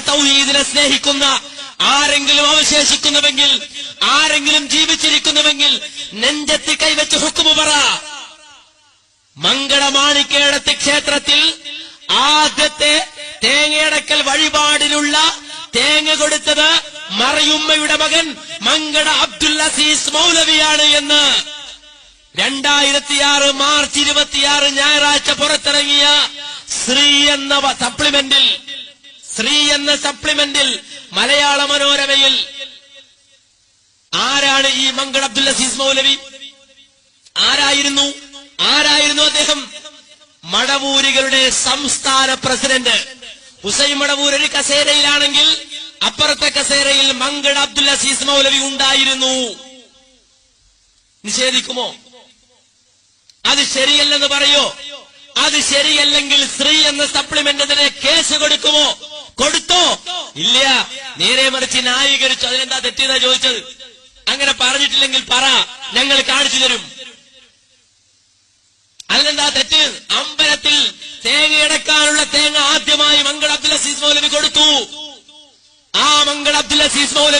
തൗഹീദിനെ സ്നേഹിക്കുന്ന ആരെങ്കിലും അവശേഷിക്കുന്നുവെങ്കിൽ ആരെങ്കിലും ജീവിച്ചിരിക്കുന്നുവെങ്കിൽ നെഞ്ചത്തി കൈവച്ച് ഹുക്കുമു പറ. മംഗളമാണിക്കേടത്തി ക്ഷേത്രത്തിൽ ആദ്യത്തെ തേങ്ങയടക്കൽ വഴിപാടിലുള്ള തേങ്ങ കൊടുത്തത് മറയുമ്മയുടെ മകൻ മംഗള അബ്ദുൽ അസീസ് മൗലവിയാണ് എന്ന്. രണ്ടായിരത്തിയാറ് മാർച്ച് ഇരുപത്തിയാറ് ഞായറാഴ്ച പുറത്തിറങ്ങിയ ശ്രീ എന്ന സപ്ലിമെന്റിൽ ശ്രീ എന്ന സപ്ലിമെന്റിൽ മലയാള മനോരമയിൽ ആരാണ് ഈ മംഗൾ അബ്ദുൽ അസീസ് മൗലവി? ആരായിരുന്നു? ആരായിരുന്നു അദ്ദേഹം? മടവൂരികളുടെ സംസ്ഥാന പ്രസിഡന്റ്. ഹുസൈൻ മടവൂർ ഒരു കസേരയിലാണെങ്കിൽ അപ്പുറത്തെ കസേരയിൽ മംഗൾ അബ്ദുൽ അസീസ് മൗലവി ഉണ്ടായിരുന്നു. നിഷേധിക്കുമോ? അത് ശരിയല്ലെന്ന് പറയോ? അത് ശരിയല്ലെങ്കിൽ സ്ത്രീ എന്ന സപ്ലിമെന്റിനെ കേസ് കൊടുക്കുമോ? കൊടുത്തോ? ഇല്ല. നേരെ മറിച്ച് ന്യായീകരിച്ചു. അതിനെന്താ തെറ്റിയതാ ചോദിച്ചത്? അങ്ങനെ പറഞ്ഞിട്ടില്ലെങ്കിൽ പറ. ഞങ്ങൾ കാണിച്ചു തരും. അതിനെന്താ തെറ്റ്? അമ്പലത്തിൽ തേങ്ങയടക്കാനുള്ള തേങ്ങ ആദ്യമായി മംഗൾ അബ്ദുൽ അസീസ് മൗലവി കൊടുത്തു. ആ മംഗൾ അബ്ദുൽ അസീസ് മൗലവി